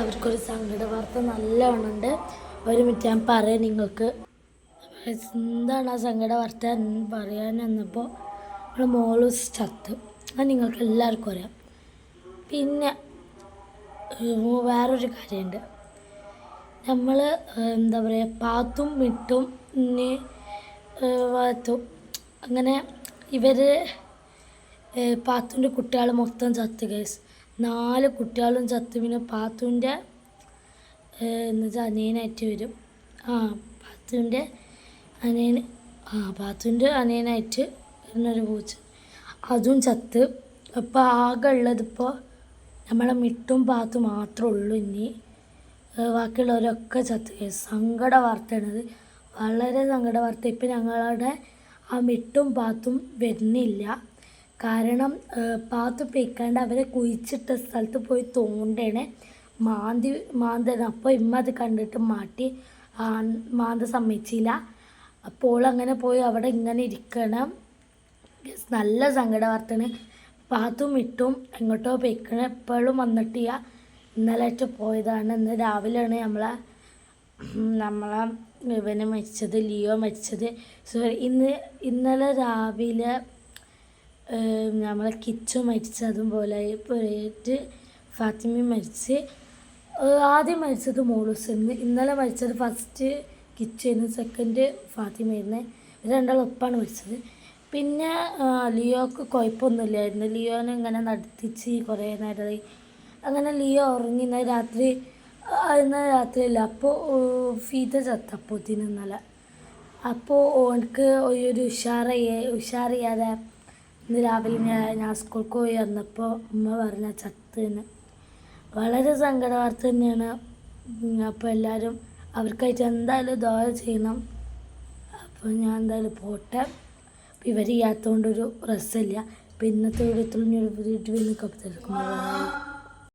അവർക്കൊരു സങ്കട വാർത്ത നല്ലോണം ഉണ്ട് ഒരു മിനിറ്റ് ഞാൻ പറയാം നിങ്ങൾക്ക്. എന്താണ് ആ സങ്കട വാർത്ത എന്ന് പറയാൻ വന്നപ്പോൾ നമ്മൾ മോൾ ചത്ത്. അത് നിങ്ങൾക്ക് എല്ലാവർക്കും അറിയാം. പിന്നെ വേറൊരു കാര്യമുണ്ട്. നമ്മൾ എന്താ പറയുക പാത്തും മിട്ടും പിന്നെ വാത്തും. അങ്ങനെ ഇവർ പാത്തുന്റെ കുട്ടികൾ മൊത്തം ചത്ത് കേസ് നാല് കുട്ടികളും ചത്തു. പിന്നെ പാത്തുവിന്റെ എന്ന് വെച്ചാൽ അനിയനായിട്ട് വരും. ആ പാത്തുവിന്റെ അനിയൻ ആ പാത്തുവിന്റെ അനിയനായിട്ട് വരുന്നൊരു പൂച്ച. അതും ചത്ത്. അപ്പോൾ ആകെ ഉള്ളതിപ്പോൾ നമ്മളെ മിട്ടും പാത്തു മാത്രമേ ഉള്ളൂ ഇനി. ബാക്കിയുള്ളവരൊക്കെ ചത്ത്. സങ്കട വാർത്തയാണത്. വളരെ സങ്കട വാർത്ത. ഇപ്പം ഞങ്ങളുടെ ആ മിട്ടും പാത്തും വരുന്നില്ല. കാരണം പാത്ത് പെയ്ക്കാണ്ട് അവരെ കുഴിച്ചിട്ട സ്ഥലത്ത് പോയി തോണ്ടേണേ. മാന്തി മാന്തണം അപ്പോൾ ഇമ്മ അത് കണ്ടിട്ട് മാറ്റി മാന്ത സമ്മതിച്ചില്ല. അപ്പോൾ അങ്ങനെ പോയി അവിടെ ഇങ്ങനെ ഇരിക്കണം. നല്ല സങ്കട വാർത്തണ് പാത്തും ഇട്ടും എങ്ങോട്ടോ പോയിക്കണ. എപ്പോഴും വന്നിട്ടില്ല. ഇന്നലെയായിട്ട് പോയതാണ്. ഇന്ന് രാവിലെയാണ് നമ്മളെ നമ്മളെ ഇവന് മരിച്ചത് ലിയോ മരിച്ചത്. സോറി ഇന്ന് ഇന്നലെ രാവിലെ നമ്മളെ കിച്ചു മരിച്ചു പോലെ പോയിട്ട് ഫാത്തിമ മരിച്ച്. ആദ്യം മരിച്ചത് മോളൂസിന്ന് ഇന്നലെ മരിച്ചത് ഫസ്റ്റ് കിച്ചായിരുന്നു സെക്കൻഡ് ഫാത്തിമയായിരുന്നു രണ്ടാളൊപ്പാണ് മരിച്ചത്. പിന്നെ ലിയോക്ക് കുഴപ്പമൊന്നുമില്ലായിരുന്നു. ലിയോനെ ഇങ്ങനെ നടത്തിച്ച് കുറേ നേരമായി. അങ്ങനെ ലിയോ ഉറങ്ങി ഇന്നലെ രാത്രി ഇന്ന ഇന്നലെ രാത്രിയല്ല അപ്പോൾ ഫീത ചത്തപ്പോത്തിന് ഇന്നലെ. അപ്പോൾ ഓനക്ക് ഒരു ഉഷാറിയ ഉഷാറിയാതെ ഇന്ന് രാവിലെ ഞാൻ ഞാൻ സ്കൂൾക്ക് പോയി വന്നപ്പോൾ ഉമ്മ പറഞ്ഞ ചത്തുന്ന് വളരെ സങ്കട വാർത്ത തന്നെയാണ് അപ്പോൾ എല്ലാവരും അവർക്കായിട്ട് എന്തായാലും ദോയ ചെയ്യണം. അപ്പോൾ ഞാൻ എന്തായാലും പോട്ടെ. ഇവരില്ലാത്തതുകൊണ്ടൊരു ചെയ്യാത്തതുകൊണ്ടൊരു അപ്പോൾ ഇന്നത്തെ വീഡിയോ തുളിഞ്ഞൊരു വീട്ടിൽ നിന്ന് കപ്പ് തിരക്കുമ്പോൾ